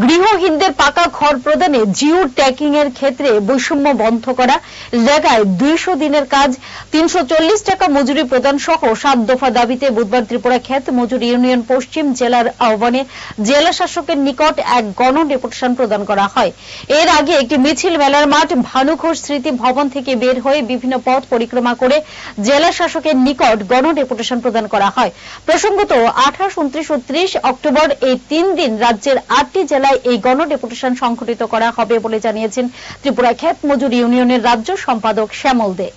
গৃহহীনদের পাকা ঘর প্রদানে জিও ট্যাকিং এর ক্ষেত্রে বৈষম্য বন্ধ করা, জায়গায় দুইশো দিনের কাজ, তিনশো টাকা মজুরি প্রদান সহ সাত দফা দাবিতে বুধবার ত্রিপুরা ক্ষেত মজুর ইউনিয়ন পশ্চিম জেলার আহ্বানে জেলা শাসকের নিকট এক গণ ডেপুটেশন প্রদান করা হয়। এর আগে একটি মিছিল মেলার মাঠ ভানুঘোষ স্মৃতি ভবন থেকে বের হয়ে বিভিন্ন পথ পরিক্রমা করে জেলা শাসকের নিকট গণ ডেপুটেশন প্রদান করা হয়। প্রসঙ্গত আঠাশ, উনত্রিশ ও ত্রিশ অক্টোবর এই তিন দিন রাজ্যের আটটি জেলায় এই গণ ডেপুটেশন সংঘটিত করা হবে বলে জানিয়েছেন ত্রিপুরা ক্ষেত মজুর ইউনিয়নের রাজ্য সম্পাদক শ্যামল দে।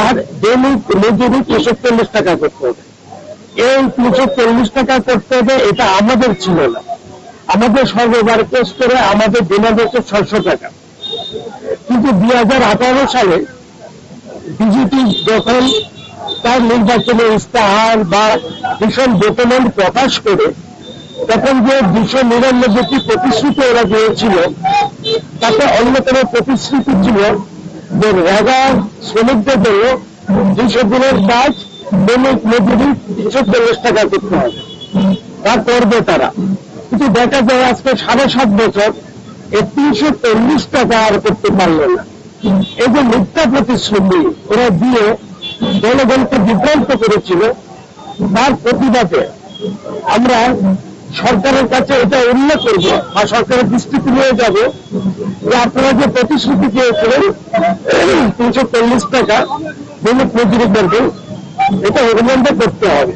আর দৈনিক মজুরি তিনশো চল্লিশ টাকা করতে হবে। এই তিনশো চল্লিশ টাকা করতে হবে, এটা আমাদের ছিল না। আমাদের সর্ববার কেস করে আমাদের ডিমান্ড হচ্ছে ছয়শো টাকা। কিন্তু দুই হাজার আঠারো সালে বিজেপি যখন তার নির্বাচনে ইস্তাহার বা ভীষণ ডকুমেন্ট প্রকাশ করে তখন যে দুশো নিরানব্বইটি প্রতিশ্রুতি ওরা দিয়েছিল, তাতে অন্যতম প্রতিশ্রুতি ছিল যে রেগা শ্রমিকদের জন্য দুইশো দিনের কাজ মজুরি চল্লিশ টাকা করতে হবে। তা করবে তারা। কিন্তু দেখা যায় আজকে সাড়ে সাত বছর এই তিনশো চল্লিশ টাকা আর করতে পারল না। এই যে মিথ্যা প্রতিশ্রুতি ওরা দিয়ে জনগণকে বিভ্রান্ত করেছিল, তার প্রতিবাদে আমরা সরকারের কাছে এটা উল্লেখ করব, বা সরকারের দৃষ্টিতে নিয়ে যাব যে আপনারা যে প্রতিশ্রুতি দিয়েছিলেন, তিনশো চল্লিশ টাকা দৈনিক মজুরি করবেন এটা অভিনন্দন করতে হবে।